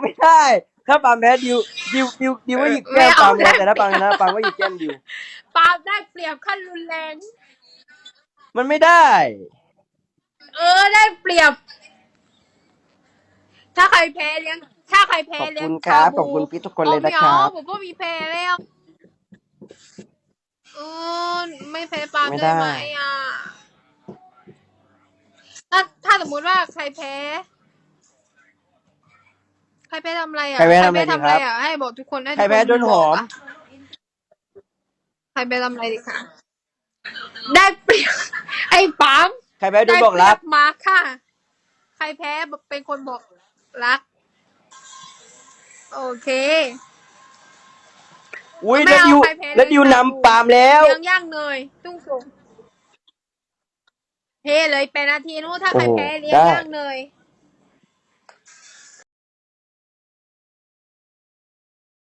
ไม่ได้ ถ้าปาล์มแพ้ดิวดิวดิวดิวว่าหยิกแก้มปาล์มนะแต่ถ้าปาล์มชนะปาล์มก็หยิกแก้มดิว ปาล์มได้เปรียบขั้นรุนแรง มันไม่ได้ เออได้เปรียบ ถ้าใครแพ้เลี้ยง ถ้าใครแพ้ขอบเลี้ยคุงณครับชาบูขอบคุณพี่ทุกคนเลยนะคอารัไม่บอาผมก็มีแพ้แล้วเออไม่แพ้ปาล์มไม่ได้ ได้ไหมอะถ้าถ้าสมมุติว่าใครแพ้ใค รแพ้ทำอะไรอะใครแพ้ทำอะไรดีทำคอะไรรับ อะให้บอกทุกคนให้ใครแพ้ทุกโดนหอมบกะใครแพ้ทำอะไรดีคะได้เปรียบไอ้ปาล์มใครแพ้โดนบอกรักได้เปยมาร์คค่ะ ใครแพ้เป็นคนบอกรัก โอเค อุ้ยไม่แล้วเอาดิวใครแพ้เลยแล้วดิวนำปาล์มแล้ว เลี้ยงย่างเนยตุ้งส่งเฮ้เลยเป็นนาทีนู้นถ้าใครโอ้โหแพ้เลี้ยงได้ ย่างเนย